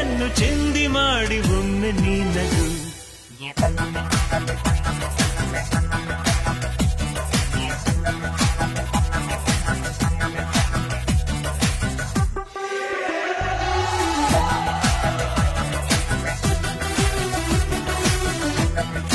ನನ್ನನ್ನು ಚೆಂದಿ ಮಾಡಿ ಒಮ್ಮೆ ನೀನದು Thank